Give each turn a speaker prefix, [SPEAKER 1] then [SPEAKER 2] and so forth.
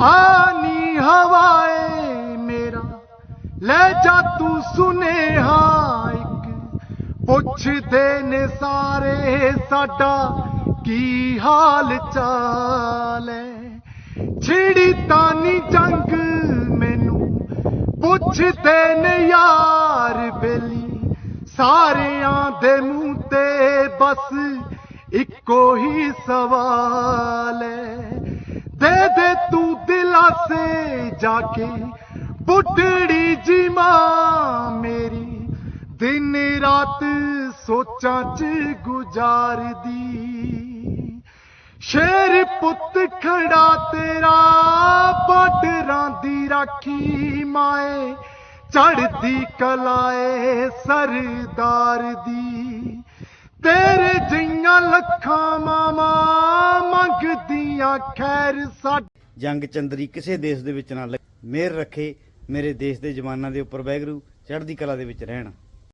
[SPEAKER 1] ਆਨੀ ਹਵਾਏ ਮੇਰਾ ਲੈ ਜਾ ਤੂੰ ਸੁਨੇਹਾ ਇੱਕ ਪੁੱਛਦੇ ਨੇ ਸਾਰੇ ਸਾਡਾ ਕੀ ਹਾਲ ਚਾਲ ਹੈ ਛਿੜੀ ਤਾਂ ਨੀ ਜੰਗ ਮੈਨੂੰ ਪੁੱਛਦੇ ਨੇ ਯਾਰ ਬੇਲੀ ਸਾਰਿਆਂ ਦੇ ਮੂੰਹ ਤੇ ਬਸ ਇੱਕੋ ਹੀ ਸਵਾਲ ਦਿਲਾਸੇ ਜਾ ਕੇ ਬੁੱਢੜੀ ਜੀ ਮਾਂ ਮੇਰੀ, ਦਿਨ ਰਾਤ ਸੋਚਾਂ ਚ ਗੁਜ਼ਾਰਦੀ। ਸ਼ੇਰ ਪੁੱਤ ਖੜਾ ਤੇਰਾ ਬਾਰਡਰਾਂ ਦੀ ਰਾਖੀ ਮਾਏ ਚੜਦੀ ਕਲਾਏ ਸਰਦਾਰ ਦੀ। ਤੇਰੇ ਜਈਆਂ ਲੱਖਾਂ ਮਾਮਾ ਮੰਗਦੀਆਂ ਖੈਰ ਸਾ
[SPEAKER 2] ਜੰਗ ਚੰਦਰੀ ਕਿਸੇ ਦੇਸ਼ ਦੇ ਵਿੱਚ ਨਾ ਲੱਗੇ। ਮਿਹਰ ਰੱਖੇ ਮੇਰੇ ਦੇਸ਼ ਦੇ ਜਵਾਨਾਂ ਦੇ ਉੱਪਰ ਵੈਗਰੂ ਚੜ੍ਹਦੀ ਕਲਾ ਦੇ ਵਿੱਚ ਰਹਿਣ।